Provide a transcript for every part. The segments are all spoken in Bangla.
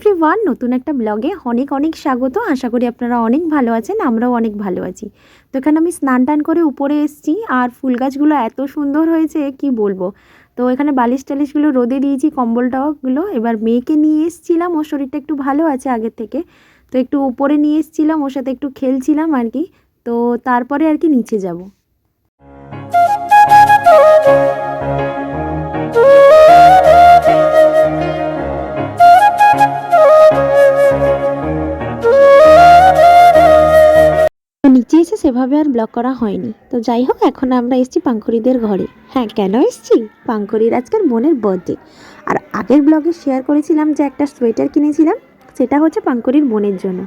এভরিওয়ান নতুন একটা ব্লগে অনেক অনেক স্বাগত। আশা করি আপনারা অনেক ভালো আছেন, আমরাও অনেক ভালো আছি। তো এখানে আমি স্নান টান করে উপরে এসেছি আর ফুল গাছগুলো এত সুন্দর হয়েছে, কি বলব? তো এখানে বালিশ টালিশগুলো রোদে দিয়েছি কম্বলটাগুলো এবার মেয়েকে নিয়ে এসেছিলাম, ওর শরীরটা একটু ভালো আছে আগের থেকে। তো একটু উপরে নিয়ে এসেছিলাম, ওর সাথে একটু খেলছিলাম আর কি। তো তারপরে আর কি নিচে যাব। সেভাবে আর ব্লক করা হয়নি। তো যাই হোক, এখন আমরা এসেছি পাঙ্কুরিদের ঘরে। হ্যাঁ কেন এসেছি? পাঙ্কুরির আজকের বোনের বার্থডে আর আগের ব্লগে শেয়ার করেছিলাম যে একটা সোয়েটার কিনেছিলাম, সেটা হচ্ছে পাঙ্কুরির বোনের জন্য।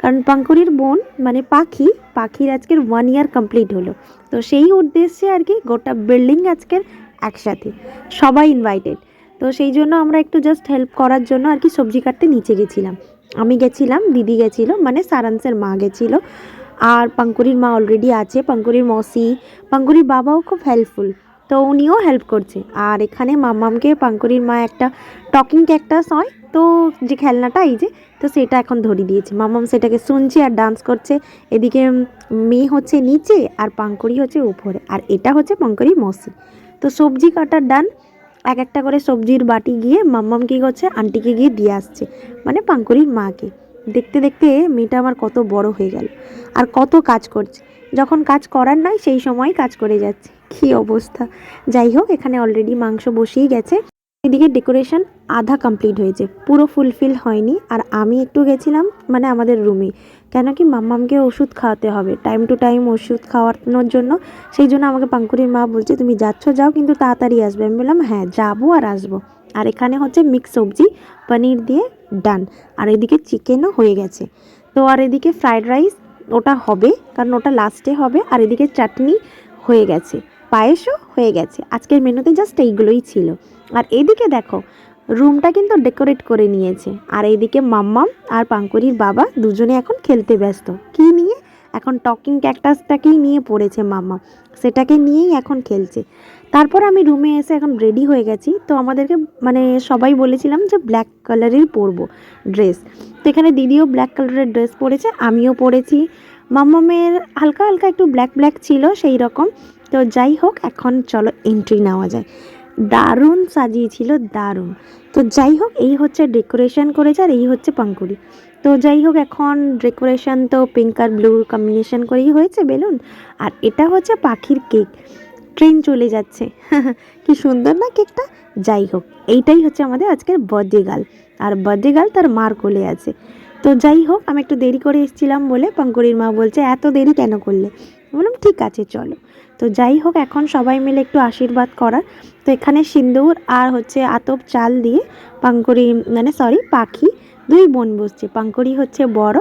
কারণ পাঙ্কুরির বোন মানে পাখি, পাখির আজকের ওয়ান ইয়ার কমপ্লিট হলো। তো সেই উদ্দেশ্যে আর কি গোটা বিল্ডিং আজকের একসাথে, সবাই ইনভাইটেড তো সেই জন্য আমরা একটু জাস্ট হেল্প করার জন্য আর কি সবজি কাটতে নিচে গেছিলাম। আমি গেছিলাম, দিদি গেছিল মানে সারাংসের মা গেছিল। আর পাঙ্কুরির মা অলরেডি আছে, পাঙ্কুরির মসি, পাঙ্কুরির বাবাও খুব হেল্পফুল তো উনিও হেল্প করছে। আর এখানে মাম্মামকে পাঙ্কুরির মা একটা টকিং ক্যাকটাস হয়, তো যে খেলনাটা এই যে, তো সেটা এখন ধরিয়ে দিয়েছে। মাম্মাম সেটাকে শুনছে আর ডান্স করছে। এদিকে মেয়ে হচ্ছে নিচে আর পাঙ্কুরি হচ্ছে উপরে, আর এটা হচ্ছে পাঙ্কুরির মসি। তো সবজি কাটার ডান এক একটা করে সবজির বাটি গিয়ে মাম্মাম কী করছে আন্টিকে গিয়ে দিয়ে আসছে মানে পাঙ্কুরির মাকে। দেখতে দেখতে মেয়েটা আমার কত বড় হয়ে গেল আর কত কাজ করছে। যখন কাজ করার নাই, সেই সময় কাজ করে যাচ্ছে। কি অবস্থা? যাই হোক, এখানে অলরেডি মাংস বসেই গেছে। এদিকে ডেকোরেশন আধা কমপ্লিট হয়েছে, পুরো ফুলফিল হয়নি। আর আমি একটু গেছিলাম মানে আমাদের রুমে কেন কি মাম্মামকে ওষুধ খাওয়াতে হবে টাইম টু টাইম ওষুধ খাওয়ানোর জন্য। সেই জন্য আমাকে পাঙ্কুরির মা বলছে, তুমি যাচ্ছ, যাও, কিন্তু তাড়াতাড়ি আসবে। আমি বললাম হ্যাঁ যাব আর আসব। আর এখানে হচ্ছে মিক্স সবজি, পনির দিয়ে ডান আর এদিকে চিকেনও হয়ে গেছে। তো আর এদিকে ফ্রাইড রাইস ওটা হবে, কারণ ওটা লাস্টে হবে। আর এদিকে চাটনি হয়ে গেছে, পায়েসও হয়ে গেছে। আজকের মেনুতে জাস্ট এইগুলোই ছিল। আর এদিকে দেখো, রুমটা কিন্তু ডেকোরেট করে নিয়েছে। আর এইদিকে মাম্মাম আর পাঙ্কুরির বাবা দুজনে এখন খেলতে ব্যস্ত। কি নিয়ে? এখন টকিং ক্যাকটাসটাকেই নিয়ে পড়েছে মাম্মা সেটাকে নিয়েই এখন খেলছে। তারপর আমি রুমে এসে এখন রেডি হয়ে গেছি। তো আমাদেরকে মানে সবাই বলেছিলাম যে ব্ল্যাক কালারেরই পরবো ড্রেস। তো এখানে দিদিও ব্ল্যাক কালারের ড্রেস পরেছে, আমিও পরেছি। মাম্মামের হালকা হালকা একটু ব্ল্যাক ব্ল্যাক ছিল সেই রকম। তো যাই হোক, এখন চলো এন্ট্রি নেওয়া যায়। দারুণ সাজিয়েছিল, দারুণ। তো যাই হোক, এই হচ্ছে ডেকোরেশন করেছে আর এই হচ্ছে পাঙ্কুড়ি। তো যাই হোক, এখন ডেকোরেশন তো পিঙ্ক আর ব্লু কম্বিনেশন করেই হয়েছে বেলুন। আর এটা হচ্ছে পাখির কেক ট্রেন চলে যাচ্ছে। কি সুন্দর না কেকটা যাই হোক, এইটাই হচ্ছে আমাদের আজকের বার্থডে গার্ল আর বার্থডে গার্ল তার মার কোলে আছে। তো যাই হোক, আমি একটু দেরি করে এসেছিলাম বলে পঙ্করির মা বলছে, এত দেরি কেন করলে? বললাম, ঠিক আছে, চলো। তো যাই হোক, এখন সবাই মিলে একটু আশীর্বাদ করার। তো এখানে সিন্দুর আর হচ্ছে আতপ চাল দিয়ে পাঙ্কুরি মানে সরি পাখি, দুই বোন বসছে। পাঙ্কুরি হচ্ছে বড়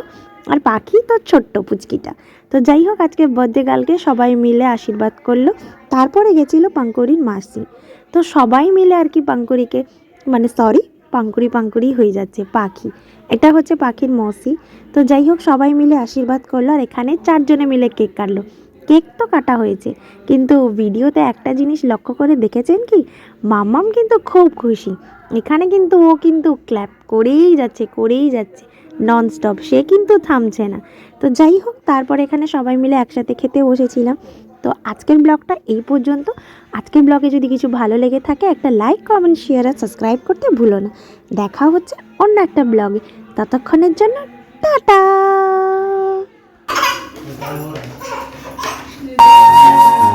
আর পাখি তো ছোট্ট পুচকিটা। তো যাই হোক, আজকে বার্থডে গার্লকে সবাই মিলে আশীর্বাদ করল। তারপরে গেছিল পাঙ্কুরির মাসি। তো সবাই মিলে আর কি পাঙ্কুরিকে মানে সরি পাঙ্কুরি পাঙ্কুরি হয়ে যাচ্ছে, পাখি। এটা হচ্ছে পাখির মসি। তো যাই হোক, সবাই মিলে আশীর্বাদ করল আর এখানে চারজনে মিলে কেক কাটলো। কেক তো কাটা হয়েছে। কিন্তু ভিডিওতে একটা জিনিস লক্ষ্য করে দেখেছেন কি? মাম্মাম কিন্তু খুব খুশি। এখানে কিন্তু ও কিন্তু ক্ল্যাপ করেই যাচ্ছে করেই যাচ্ছে। ননস্টপ, সে কিন্তু থামছে না। তো যাই হোক, তারপর এখানে সবাই মিলে একসাথে খেতে বসেছিলাম। তো আজকের ব্লগটা এই পর্যন্ত। আজকের ব্লগে যদি কিছু ভালো লেগে থাকে, একটা লাইক, কমেন্ট, শেয়ার আর সাবস্ক্রাইব করতে ভুলো না। দেখা হচ্ছে অন্য একটা ব্লগে। ততক্ষণের জন্য টাটা! Música